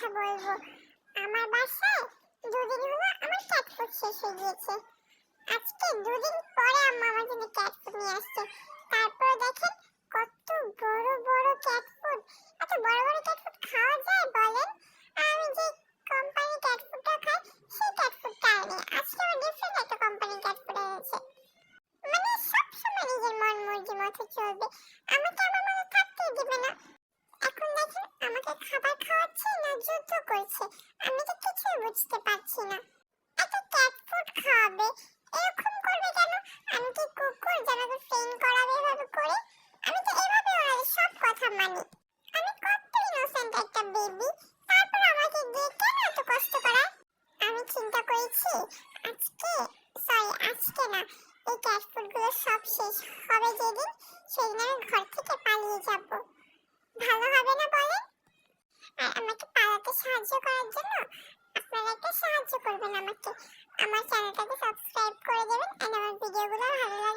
কথা বলব। আমার বাসায় দুদিন হলো আমার ক্যাট ফুড শেষ হয়ে গিয়েছে। আজকে দুদিন পরে আম্মা আমার জন্য ক্যাট ফুড নিয়ে আসছে। তারপর দেখেন কত বড় বড় ক্যাট ফুড এত বড় বড় ক্যাট ফুড খাওয়া যায় বলেন? আমি যে কোম্পানি ক্যাট ফুডটা খাই, সেই ক্যাট ফুডটা আনি। আজকে আবার ডিফারেন্ট একটা কোম্পানি ক্যাট ফুড এনেছে। মানে সবসময় নিজের মন মর্জি মতো চলবে। আমাকে আমার মতো থাকতেই দিবে না এখন দেখেন আমাকে খাবার খাওয়াচ্ছে না করছে আমি তো কিছুই বুঝতে পারছি না। এত ক্যাট ফুড খাওয়াবে, এরকম করবে কেন? আমি কি কুকুর যে আমাকে ফেন করাবে এভাবে করে? আমি তো এভাবে ওনাদের সব কথা মানি। আমি কত ইনোসেন্ট একটা বেবি তারপর আমাকে দিয়ে কেন এত কষ্ট করায়? আমি চিন্তা করেছি, আজকে সরি আজকে না, এই ক্যাট ফুডগুলো সব শেষ হবে যেদিন, সেদিন আমি ঘর থেকে পালিয়ে যাব ভালো হবে না বলেন আর আমাকে পালাতে সাহায্য করার জন্য আপনারা একটা সাহায্য করবেন আমাকে। আমার চ্যানেলটাকে সাবস্ক্রাইব করে দেবেন এন্ড আমার ভিডিওগুলো ভালো